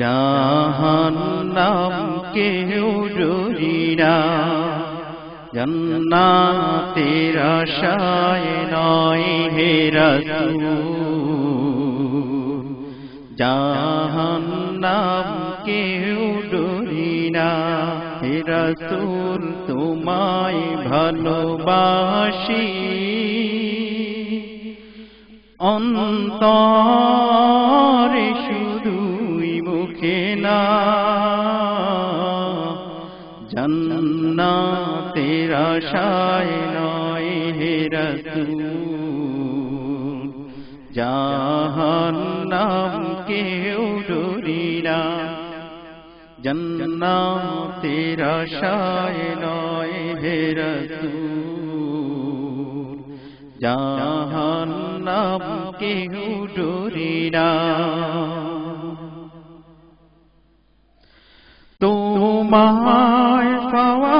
জাহান্নাম কেউ ডরিনা জন্না তেরা শায় নয় হে রসুল। জাহান্নাম কেউ ডরিনা হে রসুল, তোমায় ভালোবাসি। অন্তরে তেরা শায় নয় হে রসুল। জাহান্নাম কেউ ডরিনা জন্না তেরা শায় নয় হে রসুল। জাহান্নাম কেউ ডরিনা তোমায় পাওয়ার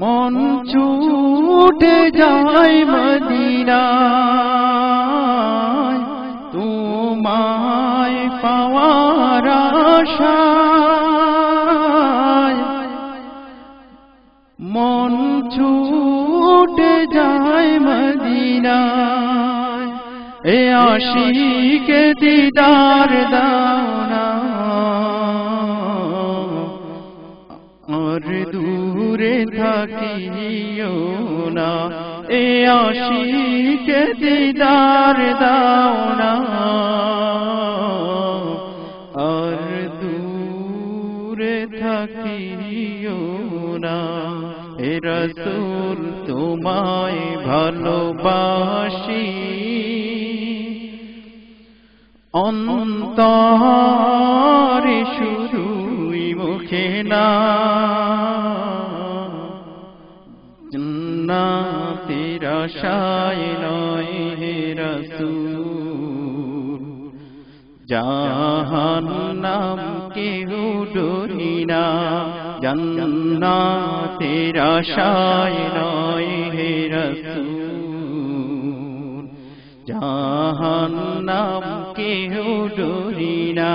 মন ছুটে যায় মদিনায়। তোমায় পাওয়ার আশায়। মন ছুটে যায় মদিনায়। এ আশিকে দিদার দাওনা আর দূরে থাকিও না, এ আশিকে দিদার দাওনা আর দূরে থাকিও না হে রসুল তোমায় ভালোবাসি। অন্তরে শুধুই মুখে না না তেরা শায় নয় হে রসুল। জাহান্নাম কেহ ডরিনা জন্না তেরা শায় নয় হে রসুল। জাহান্নাম কেহ ডরিনা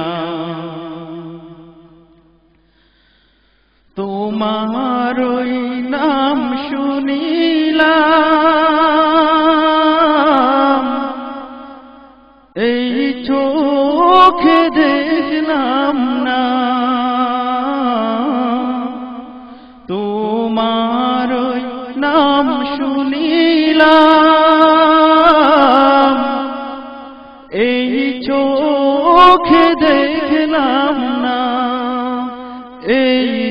তোমার ওই নাম শুনিলাম। এই চোখে দেখলাম না। তোমার ওই নাম শুনিলাম। এই চোখে দেখলাম না। এই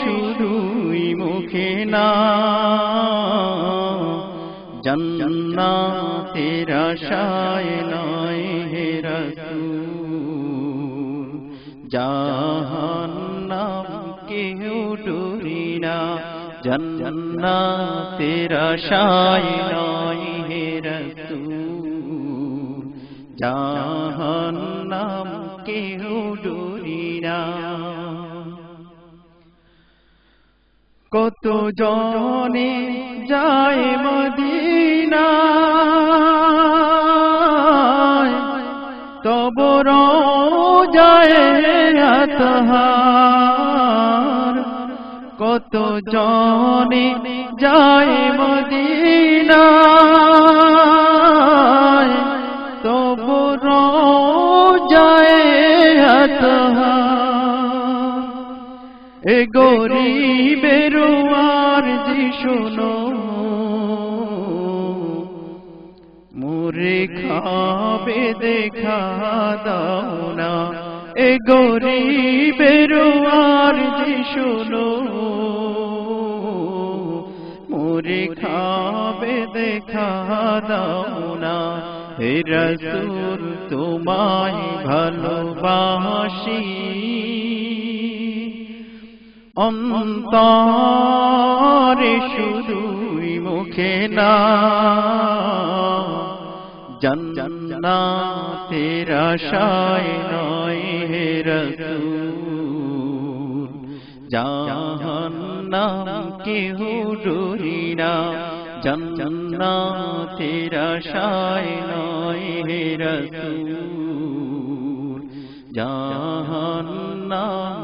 শুধুই মুখে না। জন্না তেরা শায় নয় হে রসুল জাহান্নাম কেউ ডরিনা জন্না তেরা শায় নয় হে জাহান্নাম কেউ কত জনে যায় মদিনা তবর যায় আতহার কত জনে যায় মদিনা তবর যায় আতহার এ গরিবের আর জি শোনো। মুরে খাবে দেখা দাও না। এ গরিবের আর জি শোনো। মুরে খাবে দেখা দাও না। হে রসুল, তোমায় ভালোবাসি। অন্তরে শুধুই মুখে না। জন্না তেরা শায় নয় হে রসুল, জাহান্নাম কেহ ডরি না। জন্না তেরা শায় নয় হে রসুল, জাহান্নাম